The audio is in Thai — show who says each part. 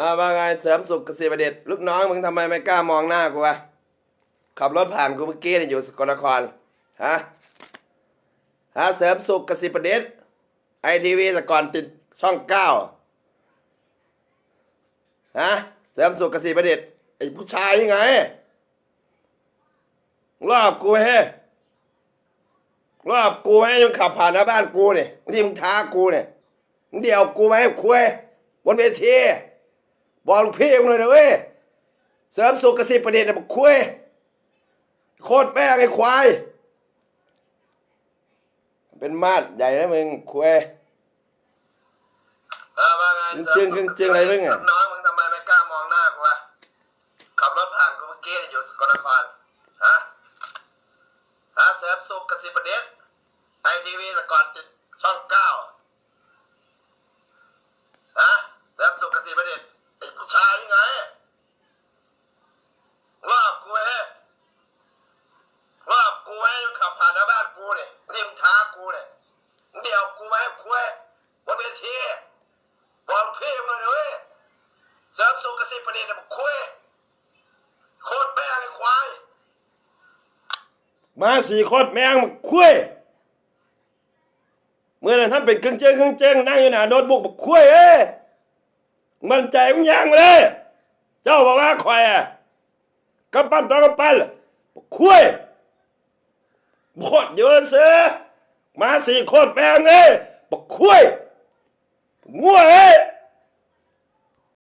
Speaker 1: อ่าว่าไงเสริมสุขเกษตรประเด็จลูกน้องมึงทำไมไม่กล้ามองหน้ากูวะขับรถผ่านกูเมื่อกี้เนี่ยอยู่สกลนครฮะฮะเสริมสุขเกษตรประเด็จไอทีวีแต่ก่อนติดช่องเก้าฮะเสริมสุขเกษตรประเด็จไอผู้ชายนี่ไงรอบกูเฮ้รอบกูให้มึงขับผ่านหน้าบ้านกูเนี่ยที่มึงท้ากูเนี่ยมึงเดี่ยวกูไหมาให้คุยบนเวที บอกลูกพี่มึงเลยนะเว้ยเสริมสุขเกษตรประเด็จนะบอกคุยโคตรแป้งไอ้ควาย เป็นมาดใหญ่นะมึงคุย
Speaker 2: เออว่าไง
Speaker 1: จึงจึงจึงอะไรมึงอะ
Speaker 2: ลูกน้องมึงทำไมไม่กล้ามองหน้ากูวะขับรถผ่านกูเมื่อกี้เนี่ยอยู่สกลนครฮะฮะเสริมสุขกสิประเด็จไอทีวีแต่ก่อนติดช่องเก้าฮะเสริมสุขกสิประเด็จไอผู้ชายยังไงรอบกูเฮ้รอบกูให้มึงขับผ่านหน้าบ้านกู เนี่ยที่มึงท้ากูเนี่ยมึงเดี่ยวกูมาให้คุยบนเวทีบอกพี่มึงเลยเว้ยเสริมสุขเกษตรประเด็นน่ะบอกคุยโคตรแป้งไอ้ควาย
Speaker 1: มาสี่โคนแม่งมาคุยเมื่อนั้นท่านเป็นเครื่องเจงเครื่องเจงนั่งอยู่หน้าโน้ตบุ๊กบอกคุยเอ้มันใจมึงยังเลย เจ้าบอกว่าคอยอะกำปั้นต่อกำปั้นบอ กคุยบดเยอะเสมาสี่คนแปลงเลยบอกคุยงัวเอ้